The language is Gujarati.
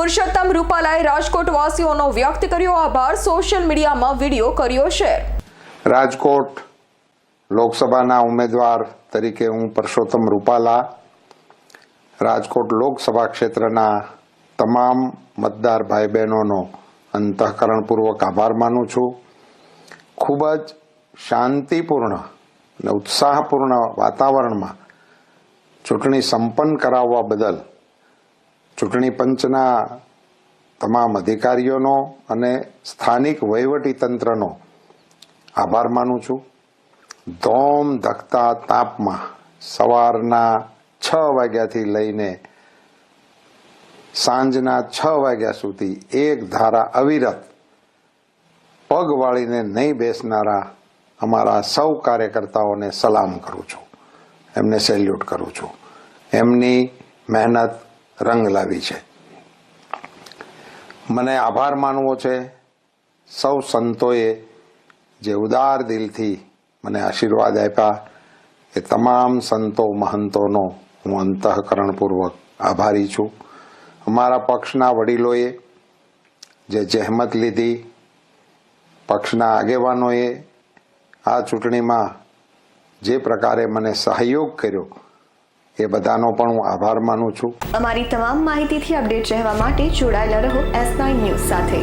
પુરુષોત્તમ રૂપાલાએ રાજકોટ વાસીઓનો વ્યક્ત કર્યો આભાર. સોશિયલ મીડિયામાં વીડિયો કર્યો શેર. રાજકોટ લોકસભાના ઉમેદવાર તરીકે હું પરસોત્તમ રૂપાલા, રાજકોટ લોકસભા ક્ષેત્રના તમામ મતદાર ભાઈ બહેનોનો અંતઃકરણપૂર્વક આભાર માનું છું. ખૂબ જ શાંતિપૂર્ણ અને ઉત્સાહપૂર્ણ વાતાવરણમાં ચૂંટણી સંપન્ન કરાવવા બદલ ચૂંટણી પંચના તમામ અધિકારીઓનો અને સ્થાનિક વહીવટી તંત્રનો આભાર માનું છું. ધોમ ધકતા તાપમાં સવારના છ વાગ્યાથી લઈને સાંજના છ વાગ્યા સુધી એક ધારા અવિરત પગ વાળીને નહીં બેસનારા અમારા સૌ કાર્યકર્તાઓને સલામ કરું છું. એમને સેલ્યુટ કરું છું. એમની મહેનત રંગ લાવી છે. મને આભાર માનવો છે. સૌ સંતોએ જે ઉદાર દિલથી મને આશીર્વાદ આપ્યા, એ તમામ સંતો મહંતોનો હું અંતઃકરણપૂર્વક આભારી છું. અમારા પક્ષના વડીલોએ જે જહેમત લીધી, પક્ષના આગેવાનોએ આ ચૂંટણીમાં જે પ્રકારે મને સહયોગ કર્યો એ બધાનો પણ હું આભાર માનું છું. અમારી તમામ માહિતીથી અપડેટ રહેવા માટે જોડાયેલા રહો એસ નાઇન ન્યૂઝ સાથે.